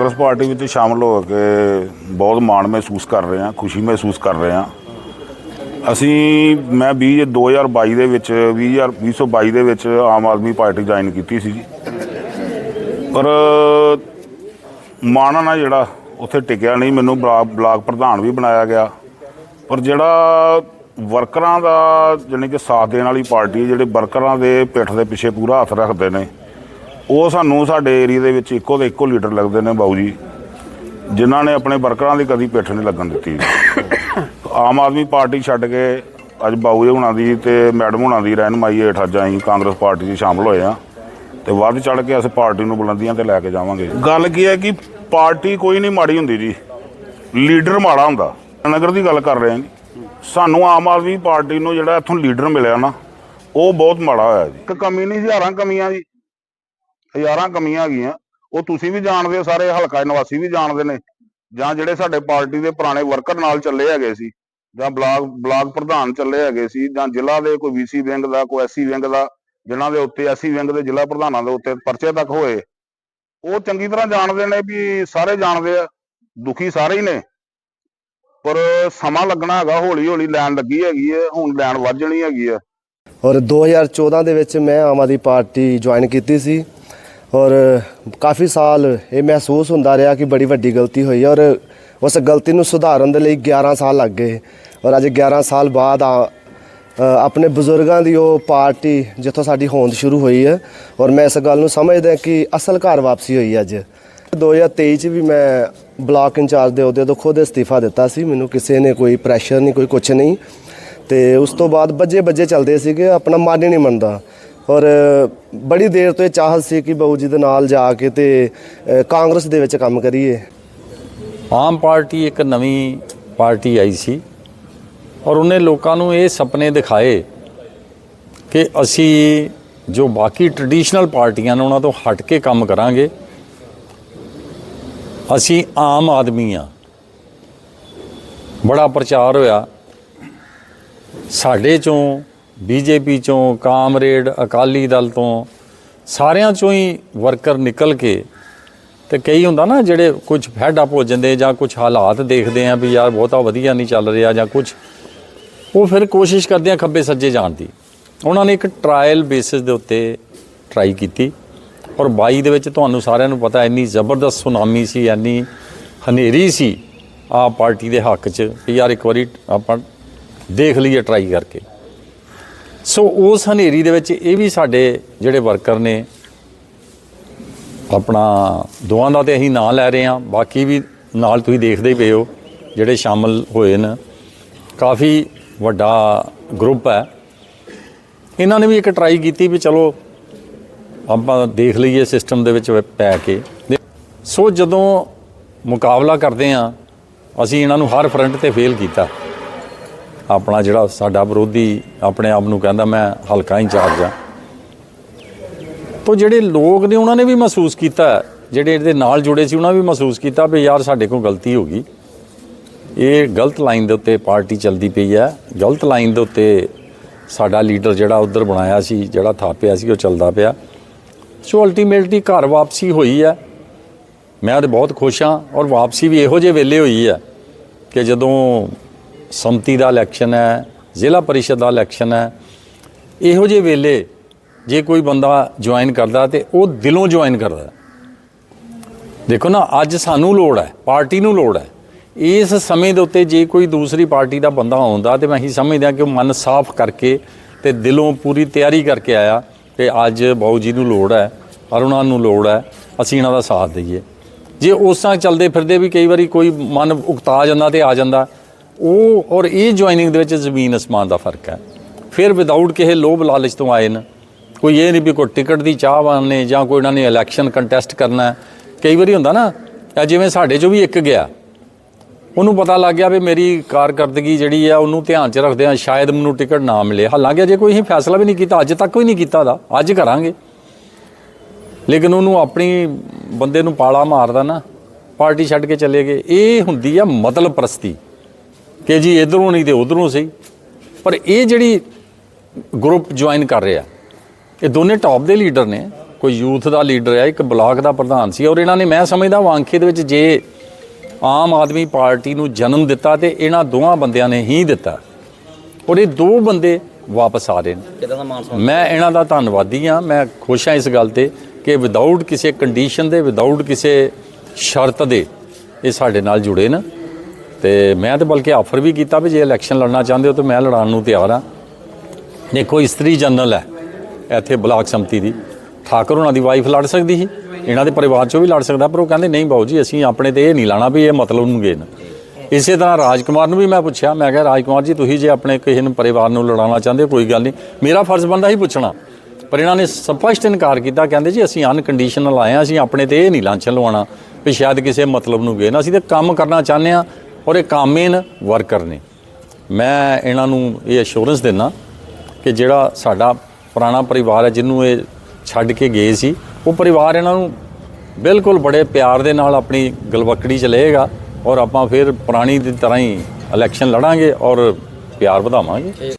Congress party ਵਿੱਚ ਸ਼ਾਮਲ ਹੋ ਕੇ ਬਹੁਤ ਮਾਣ ਮਹਿਸੂਸ ਕਰ ਰਹੇ ਹਾਂ ਖੁਸ਼ੀ ਮਹਿਸੂਸ ਕਰ ਰਹੇ ਹਾਂ। ਅਸੀਂ ਮੈਂ 20 2022 ਦੇ ਵਿੱਚ 20 2022 ਦੇ ਵਿੱਚ ਆਮ ਆਦਮੀ ਪਾਰਟੀ ਜੁਆਇਨ ਕੀਤੀ ਸੀ ਪਰ ਮਾਣ ਨਾ ਜਿਹੜਾ ਉੱਥੇ ਟਿਕਿਆ ਨਹੀਂ ਮੈਨੂੰ ਬਲਾ- ਬਲਾਕ ਪ੍ਰਧਾਨ ਵੀ ਬਣਾਇਆ ਗਿਆ। ਪਰ ਜਿਹੜਾ ਵਰਕਰਾਂ ਦਾ ਜਾਣੀ ਕਿ ਸਾਥ ਦੇਣ ਵਾਲੀ ਪਾਰਟੀ ਹੈ, ਜਿਹੜੇ ਵਰਕਰਾਂ ਦੇ ਪਿੱਠ ਦੇ ਪਿੱਛੇ ਪੂਰਾ ਹੱਥ ਰੱਖਦੇ ਨੇ ਉਹ ਸਾਨੂੰ ਸਾਡੇ ਏਰੀਆ ਦੇ ਵਿੱਚ ਇੱਕੋ ਦੇ ਇੱਕੋ ਲੀਡਰ ਲੱਗਦੇ ਨੇ ਬਾਊ ਜੀ। ਜਿਨ੍ਹਾਂ ਨੇ ਆਪਣੇ ਵਰਕਰਾਂ ਦੀ ਕਦੀ ਪਿੱਠ ਨਹੀਂ ਲੱਗਣ ਦਿੱਤੀ। ਆਮ ਆਦਮੀ ਪਾਰਟੀ ਛੱਡ ਕੇ ਅੱਜ ਬਾਊ ਜੀ ਹੁਣਾਂ ਦੀ ਤੇ ਮੈਡਮ ਹੁਣਾਂ ਦੀ ਰਹਿਨਮਾਈ ਹੇਠ ਅੱਜ ਅਸੀਂ ਕਾਂਗਰਸ ਪਾਰਟੀ 'ਚ ਸ਼ਾਮਲ ਹੋਏ ਆ ਤੇ ਵੱਧ ਚੜ ਕੇ ਅਸੀਂ ਪਾਰਟੀ ਨੂੰ ਬੁਲੰਦੀਆਂ ਤੇ ਲੈ ਕੇ ਜਾਵਾਂਗੇ। ਗੱਲ ਕੀ ਹੈ ਕਿ ਪਾਰਟੀ ਕੋਈ ਨਹੀਂ ਮਾੜੀ ਹੁੰਦੀ ਜੀ। ਲੀਡਰ ਮਾੜਾ ਹੁੰਦਾ। ਨਗਰ ਦੀ ਗੱਲ ਕਰ ਰਹੇ ਹਾਂ ਜੀ। ਸਾਨੂੰ ਆਮ ਆਦਮੀ ਪਾਰਟੀ ਨੂੰ ਜਿਹੜਾ ਇੱਥੋਂ ਲੀਡਰ ਮਿਲਿਆ ਨਾ, ਉਹ ਬਹੁਤ ਮਾੜਾ ਹੋਇਆ ਜੀ। ਇੱਕ ਕਮੀ ਨਹੀਂ, ਹਜ਼ਾਰਾਂ ਕਮੀਆਂ ਜੀ। ਹਜ਼ਾਰਾਂ ਕਮੀਆਂ ਹੈਗੀਆਂ, ਉਹ ਤੁਸੀਂ ਵੀ ਜਾਣਦੇ ਹੋ, ਸਾਰੇ ਹਲਕਾ ਨਿਵਾਸੀ ਵੀ ਜਾਣਦੇ ਨੇ। ਜਾਂ ਜਿਹੜੇ ਸਾਡੇ ਪਾਰਟੀ ਦੇ ਪੁਰਾਣੇ ਵਰਕਰ ਨਾਲ ਚੱਲੇ ਹੈਗੇ ਸੀ, ਜਾਂ ਬਲਾਕ ਬਲਾਕ ਪ੍ਰਧਾਨ ਚੱਲੇ ਹੈਗੇ ਸੀ, ਜਾਂ ਜ਼ਿਲ੍ਹਾ ਦੇ ਕੋਈ ਵੀਸੀ ਵਿੰਗ ਦਾ, ਕੋਈ ਐਸਸੀ ਵਿੰਗ ਦਾ, ਜਿਨ੍ਹਾਂ ਦੇ ਉੱਤੇ ਐਸਸੀ ਵਿੰਗ ਦੇ ਜ਼ਿਲ੍ਹਾ ਪ੍ਰਧਾਨਾਂ ਦੇ ਉੱਤੇ ਪਰਚੇ ਤੱਕ ਹੋਏ। ਉਹ ਚੰਗੀ ਤਰ੍ਹਾਂ ਜਾਣਦੇ ਨੇ ਵੀ ਸਾਰੇ ਜਾਣਦੇ ਆ, ਦੁਖੀ ਸਾਰੇ ਹੀ ਨੇ। ਪਰ ਸਮਾਂ ਲੱਗਣਾ ਹੈਗਾ ਹੌਲੀ ਹੌਲੀ ਲੈਣ ਲੱਗੀ ਹੈਗੀ ਹੈ ਹੁਣ ਲੈਣ ਵੱਧ ਜਾਣੀ ਹੈਗੀ ਹੈ ਔਰ 2014 ਦੇ ਵਿੱਚ ਮੈਂ ਆਮ ਆਦਮੀ ਪਾਰਟੀ ਜੁਆਇਨ ਕੀਤੀ ਸੀ। ਔਰ ਕਾਫੀ ਸਾਲ ਇਹ ਮਹਿਸੂਸ ਹੁੰਦਾ ਰਿਹਾ ਕਿ ਬੜੀ ਵੱਡੀ ਗਲਤੀ ਹੋਈ ਔਰ ਉਸ ਗਲਤੀ ਨੂੰ ਸੁਧਾਰਨ ਦੇ ਲਈ 11 ਸਾਲ ਲੱਗ ਗਏ। ਔਰ ਅੱਜ 11 ਸਾਲ ਬਾਅਦ ਆ ਆਪਣੇ ਬਜ਼ੁਰਗਾਂ ਦੀ ਉਹ ਪਾਰਟੀ ਜਿੱਥੋਂ ਸਾਡੀ ਹੋਂਦ ਸ਼ੁਰੂ ਹੋਈ ਹੈ। ਔਰ ਮੈਂ ਇਸ ਗੱਲ ਨੂੰ ਸਮਝਦਾ ਕਿ ਅਸਲ ਘਰ ਵਾਪਸੀ ਹੋਈ ਹੈ ਅੱਜ। 2023 ਚ ਵੀ ਮੈਂ ਬਲਾਕ ਇੰਚਾਰਜ ਦੇ ਅਹੁਦੇ ਤੋਂ ਖੁਦ ਅਸਤੀਫਾ ਦਿੱਤਾ ਸੀ। ਮੈਨੂੰ ਕਿਸੇ ਨੇ ਕੋਈ ਪ੍ਰੈਸ਼ਰ ਨਹੀਂ, ਕੋਈ ਕੁਝ ਨਹੀਂ। ਤੇ ਉਸ ਤੋਂ ਬਾਅਦ ਬੱਜੇ ਬੱਜੇ ਚੱਲਦੇ ਸੀਗੇ, ਆਪਣਾ ਮਨ ਹੀ ਨਹੀਂ ਮੰਨਦਾ। ਔਰ ਬੜੀ ਦੇਰ ਤੋਂ ਇਹ ਚਾਹਤ ਸੀ ਕਿ ਬਾਊ ਜੀ ਦੇ ਨਾਲ ਜਾ ਕੇ ਤੇ ਕਾਂਗਰਸ ਦੇ ਵਿੱਚ ਕੰਮ ਕਰੀਏ। ਆਮ ਪਾਰਟੀ ਇੱਕ ਨਵੀਂ ਪਾਰਟੀ ਆਈ ਸੀ ਔਰ ਉਹਨੇ ਲੋਕਾਂ ਨੂੰ ਇਹ ਸੁਪਨੇ ਦਿਖਾਏ ਕਿ ਅਸੀਂ ਜੋ ਬਾਕੀ ਟ੍ਰੈਡੀਸ਼ਨਲ ਪਾਰਟੀਆਂ ਨੇ ਉਹਨਾਂ ਤੋਂ ਹਟ ਕੇ ਕੰਮ ਕਰਾਂਗੇ। ਅਸੀਂ ਆਮ ਆਦਮੀ ਆ ਬੜਾ ਪ੍ਰਚਾਰ ਹੋਇਆ। ਸਾਡੇ ਚੋਂ ਬੀਜੇਪੀ ਚੋਂ, ਕਾਮਰੇਡ, ਅਕਾਲੀ ਦਲ ਤੋਂ, ਸਾਰਿਆਂ ਚੋਂ ਹੀ ਵਰਕਰ ਨਿਕਲ ਕੇ ਤੇ ਕਈ ਹੁੰਦਾ ਨਾ ਜਿਹੜੇ ਕੁਝ ਫੈਡ ਅਪ ਹੋ ਜਾਂਦੇ ਜਾਂ ਕੁਝ ਹਾਲਾਤ ਦੇਖਦੇ ਆ ਵੀ ਯਾਰ ਬਹੁਤਾ ਵਧੀਆ ਨਹੀਂ ਚੱਲ ਰਿਹਾ ਜਾਂ ਕੁਝ, ਉਹ ਫਿਰ ਕੋਸ਼ਿਸ਼ ਕਰਦੇ ਆ ਖੱਬੇ ਸੱਜੇ ਜਾਣ ਦੀ। ਉਹਨਾਂ ਨੇ ਇੱਕ ਟ੍ਰਾਇਲ ਬੇਸਿਸ ਦੇ ਉੱਤੇ ਟਰਾਈ ਕੀਤੀ ਔਰ 22 ਦੇ ਵਿੱਚ ਤੁਹਾਨੂੰ ਸਾਰਿਆਂ ਨੂੰ ਪਤਾ ਇੰਨੀ ਜ਼ਬਰਦਸਤ ਸੁਨਾਮੀ ਸੀ, ਇੰਨੀ ਹਨੇਰੀ ਸੀ ਆ ਪਾਰਟੀ ਦੇ ਹੱਕ 'ਚ ਵੀ ਯਾਰ ਇੱਕ ਵਾਰੀ ਆਪਾਂ ਦੇਖ ਲਈਏ ਟਰਾਈ ਕਰਕੇ। ਸੋ ਉਸ ਹਨੇਰੀ ਦੇ ਵਿੱਚ ਇਹ ਵੀ ਸਾਡੇ ਜਿਹੜੇ ਵਰਕਰ ਨੇ, ਆਪਣਾ ਦੋਵਾਂ ਦਾ ਤੇ ਅਸੀਂ ਨਾਂ ਲੈ ਰਹੇ ਹਾਂ। ਬਾਕੀ ਵੀ ਨਾਲ ਤੁਸੀਂ ਦੇਖਦੇ ਪਏ ਹੋ, ਜਿਹੜੇ ਸ਼ਾਮਲ ਹੋਏ ਨੇ। ਕਾਫੀ ਵੱਡਾ ਗਰੁੱਪ ਹੈ। ਇਹਨਾਂ ਨੇ ਵੀ ਇੱਕ ਟਰਾਈ ਕੀਤੀ ਵੀ ਚਲੋ ਆਪਾਂ ਦੇਖ ਲਈਏ ਸਿਸਟਮ ਦੇ ਵਿੱਚ ਪੈ ਕੇ। ਸੋ ਜਦੋਂ ਮੁਕਾਬਲਾ ਕਰਦੇ ਆ ਅਸੀਂ ਇਹਨਾਂ ਨੂੰ ਹਰ ਫਰੰਟ ਤੇ ਫੇਲ ਕੀਤਾ। ਆਪਣਾ ਜਿਹੜਾ ਸਾਡਾ ਵਿਰੋਧੀ ਆਪਣੇ ਆਪ ਨੂੰ ਕਹਿੰਦਾ ਮੈਂ ਹਲਕਾ ਇੰਚਾਰਜ ਆ ਤੋ ਜਿਹੜੇ ਲੋਕ ਨੇ ਉਹਨਾਂ ਨੇ ਵੀ ਮਹਿਸੂਸ ਕੀਤਾ, ਜਿਹੜੇ ਇਹਦੇ ਨਾਲ ਜੁੜੇ ਸੀ ਉਹਨਾਂ ਵੀ ਮਹਿਸੂਸ ਕੀਤਾ ਵੀ ਯਾਰ ਸਾਡੇ ਕੋਲ ਗਲਤੀ ਹੋ ਗਈ। ਇਹ ਗਲਤ ਲਾਈਨ ਦੇ ਉੱਤੇ ਪਾਰਟੀ ਚੱਲਦੀ ਪਈ ਹੈ। ਗਲਤ ਲਾਈਨ ਦੇ ਉੱਤੇ ਸਾਡਾ ਲੀਡਰ ਜਿਹੜਾ ਉਧਰ ਬਣਾਇਆ ਸੀ, ਜਿਹੜਾ ਥਾਪਿਆ ਸੀ, ਉਹ ਚੱਲਦਾ ਪਿਆ। ਸੋ ਅਲਟੀਮੇਟਲੀ ਘਰ ਵਾਪਸੀ ਹੋਈ ਹੈ। ਮੈਂ ਤਾਂ ਬਹੁਤ ਖੁਸ਼ ਹਾਂ ਔਰ ਵਾਪਸੀ ਵੀ ਇਹੋ ਜਿਹੇ ਵੇਲੇ ਹੋਈ ਹੈ ਕਿ ਜਦੋਂ ਸੰਮਤੀ ਦਾ ਇਲੈਕਸ਼ਨ ਹੈ, ਜ਼ਿਲ੍ਹਾ ਪਰਿਸ਼ਦ ਦਾ ਇਲੈਕਸ਼ਨ ਹੈ। ਇਹੋ ਜਿਹੇ ਵੇਲੇ ਜੇ ਕੋਈ ਬੰਦਾ ਜੁਆਇਨ ਕਰਦਾ ਤੇ ਉਹ ਦਿਲੋਂ ਜੁਆਇਨ ਕਰਦਾ। ਦੇਖੋ ਨਾ, ਅੱਜ ਸਾਨੂੰ ਲੋੜ ਹੈ, ਪਾਰਟੀ ਨੂੰ ਲੋੜ ਹੈ। ਇਸ ਸਮੇਂ ਦੇ ਉੱਤੇ ਜੇ ਕੋਈ ਦੂਸਰੀ ਪਾਰਟੀ ਦਾ ਬੰਦਾ ਆਉਂਦਾ ਤੇ ਮੈਂ ਹੀ ਸਮਝਦਾ ਕਿ ਉਹ ਮਨ ਸਾਫ਼ ਕਰਕੇ ਤੇ ਦਿਲੋਂ ਪੂਰੀ ਤਿਆਰੀ ਕਰਕੇ ਆਇਆ ਕਿ ਅੱਜ ਬਾਊ ਜੀ ਨੂੰ ਲੋੜ ਹੈ ਔਰ ਨੂੰ ਲੋੜ ਹੈ, ਅਸੀਂ ਇਹਨਾਂ ਦਾ ਸਾਥ ਦਈਏ। ਜੇ ਉਸ ਤਰ੍ਹਾਂ ਚੱਲਦੇ ਫਿਰਦੇ ਵੀ ਕਈ ਵਾਰੀ ਕੋਈ ਮਨ ਉਕਤਾ ਜਾਂਦਾ ਤੇ ਆ ਜਾਂਦਾ ਉਹ ਔਰ ਇਹ ਜੁਆਇਨਿੰਗ ਦੇ ਵਿੱਚ ਜ਼ਮੀਨ ਅਸਮਾਨ ਦਾ ਫ਼ਰਕ ਹੈ। ਫਿਰ ਵਿਦਆਊਟ ਕਿਸੇ ਲੋਭ ਲਾਲਚ ਤੋਂ ਆਏ ਨੇ। ਕੋਈ ਇਹ ਨਹੀਂ ਵੀ ਕੋਈ ਟਿਕਟ ਦੀ ਚਾਹਵਾਨ ਨੇ ਜਾਂ ਕੋਈ ਉਹਨਾਂ ਨੇ ਇਲੈਕਸ਼ਨ ਕੰਟੈਸਟ ਕਰਨਾ ਕਈ ਵਾਰੀ ਹੁੰਦਾ ਨਾ ਜਿਵੇਂ ਸਾਡੇ ਚੋਂ ਵੀ ਇੱਕ ਗਿਆ। ਉਹਨੂੰ ਪਤਾ ਲੱਗ ਗਿਆ ਵੀ ਮੇਰੀ ਕਾਰਕਰਦਗੀ ਜਿਹੜੀ ਆ, ਉਹਨੂੰ ਧਿਆਨ 'ਚ ਰੱਖਦੇ ਆ, ਸ਼ਾਇਦ ਮੈਨੂੰ ਟਿਕਟ ਨਾ ਮਿਲੇ। ਹਾਲਾਂਕਿ ਅਜੇ ਕੋਈ ਅਸੀਂ ਫੈਸਲਾ ਵੀ ਨਹੀਂ ਕੀਤਾ, ਅੱਜ ਤੱਕ ਕੋਈ ਨਹੀਂ ਕੀਤਾ ਦਾ। ਅੱਜ ਕਰਾਂਗੇ। ਲੇਕਿਨ ਉਹਨੂੰ ਆਪਣੀ ਬੰਦੇ ਨੂੰ ਪਾਲਾ ਮਾਰਦਾ ਨਾ, ਪਾਰਟੀ ਛੱਡ ਕੇ ਚਲੇ ਗਏ। ਇਹ ਹੁੰਦੀ ਆ ਮਤਲਬ ਪ੍ਰਸਤੀ। ਕਿ ਜੀ ਇਧਰੋਂ ਨਹੀਂ ਤੇ ਉਧਰੋਂ ਸਹੀ। ਪਰ ਇਹ ਜਿਹੜੀ ਗਰੁੱਪ ਜੁਆਇਨ ਕਰ ਰਿਹਾ ਇਹ ਦੋਨੇ ਟੌਪ ਦੇ ਲੀਡਰ ਨੇ। ਕੋਈ ਯੂਥ ਦਾ ਲੀਡਰ ਹੈ ਇੱਕ ਬਲਾਕ ਦਾ ਪ੍ਰਧਾਨ ਸੀ। ਔਰ ਇਹਨਾਂ ਨੇ ਮੈਂ ਸਮਝਦਾ ਵਾਂਖੇ ਦੇ ਵਿੱਚ ਜੇ ਆਮ ਆਦਮੀ ਪਾਰਟੀ ਨੂੰ ਜਨਮ ਦਿੱਤਾ ਤੇ ਇਹਨਾਂ ਦੋਵਾਂ ਬੰਦਿਆਂ ਨੇ ਹੀ ਦਿੱਤਾ ਔਰ ਇਹ ਦੋ ਬੰਦੇ ਵਾਪਸ ਆ ਰਹੇ ਨੇ। ਮੈਂ ਇਹਨਾਂ ਦਾ ਧੰਨਵਾਦੀ ਹਾਂ। ਮੈਂ ਖੁਸ਼ ਹਾਂ ਇਸ ਗੱਲ ਤੇ ਕਿ ਵਿਦਆਊਟ ਕਿਸੇ ਕੰਡੀਸ਼ਨ ਦੇ ਵਿਦਆਊਟ ਕਿਸੇ ਸ਼ਰਤ ਦੇ ਇਹ ਸਾਡੇ ਨਾਲ ਜੁੜੇ ਨੇ। ਤੇ ਮੈਂ ਤੇ ਬਲਕਿ ਆਫਰ ਵੀ ਕੀਤਾ ਵੀ ਜੇ ਇਲੈਕਸ਼ਨ ਲੜਨਾ ਚਾਹੁੰਦੇ ਹੋ ਤਾਂ ਮੈਂ ਲੜਾਉਣ ਨੂੰ ਤਿਆਰ ਹਾਂ। ਦੇਖੋ, ਇਸਤਰੀ ਜਨਰਲ ਹੈ ਇੱਥੇ ਬਲਾਕ ਸੰਮਤੀ ਦੀ। ਠਾਕਰ ਉਹਨਾਂ ਦੀ ਵਾਈਫ ਲੜ ਸਕਦੀ ਸੀ, ਇਹਨਾਂ ਦੇ ਪਰਿਵਾਰ ਚੋਂ ਵੀ ਲੜ ਸਕਦਾ, ਪਰ ਉਹ ਕਹਿੰਦੇ, ਨਹੀਂ ਬਾਊ ਜੀ, ਅਸੀਂ ਆਪਣੇ ਤੇ ਇਹ ਨਹੀਂ ਲਾਣਾ ਵੀ ਇਹ ਮਤਲਬ ਨੂੰ ਗਏ ਨਾ। ਇਸੇ ਤਰ੍ਹਾਂ ਰਾਜਕੁਮਾਰ ਨੂੰ ਵੀ ਮੈਂ ਪੁੱਛਿਆ, ਮੈਂ ਕਿਹਾ, ਰਾਜਕੁਮਾਰ ਜੀ, ਤੁਸੀਂ ਜੇ ਆਪਣੇ ਕਿਸੇ ਨੂੰ ਪਰਿਵਾਰ ਨੂੰ ਲੜਾਉਣਾ ਚਾਹੁੰਦੇ ਹੋ, ਕੋਈ ਗੱਲ ਨਹੀਂ। ਮੇਰਾ ਫਰਜ਼ ਬੰਦਾ ਹੀ ਪੁੱਛਣਾ, ਪਰ ਇਹਨਾਂ ਨੇ ਸਪਸ਼ਟ ਇਨਕਾਰ ਕੀਤਾ, ਕਹਿੰਦੇ ਜੀ, ਅਸੀਂ ਅਨਕੰਡੀਸ਼ਨਲ ਆਏ ਹਾਂ, ਅਸੀਂ ਆਪਣੇ ਤੇ ਇਹ ਨਹੀਂ ਲਾਂਛਨ ਲਵਾਉਣਾ ਵੀ ਸ਼ਾਇਦ ਕਿਸੇ ਮਤਲਬ ਨੂੰ ਗਏ ਨਾ। ਅਸੀਂ ਤੇ ਕੰਮ ਕਰਨਾ ਚਾਹੁੰਦੇ ਹਾਂ ਔਰ ਇਹ ਕਾਮੇਨ ਵਰਕਰ ਨੇ। ਮੈਂ ਇਹਨਾਂ ਨੂੰ ਇਹ ਅਸ਼ੋਰੈਂਸ ਦਿੰਦਾ ਕਿ ਜਿਹੜਾ ਸਾਡਾ ਪੁਰਾਣਾ ਪਰਿਵਾਰ ਹੈ, ਜਿਹਨੂੰ ਇਹ ਛੱਡ ਕੇ ਗਏ ਸੀ, ਉਹ ਪਰਿਵਾਰ ਇਹਨਾਂ ਨੂੰ ਬਿਲਕੁਲ ਬੜੇ ਪਿਆਰ ਦੇ ਨਾਲ ਆਪਣੀ ਗਲਵਕੜੀ ਚ ਲਏਗਾ ਔਰ ਆਪਾਂ ਫਿਰ ਪੁਰਾਣੀ ਦੀ ਤਰ੍ਹਾਂ ਹੀ ਇਲੈਕਸ਼ਨ ਲੜਾਂਗੇ ਔਰ ਪਿਆਰ ਵਧਾਵਾਂਗੇ।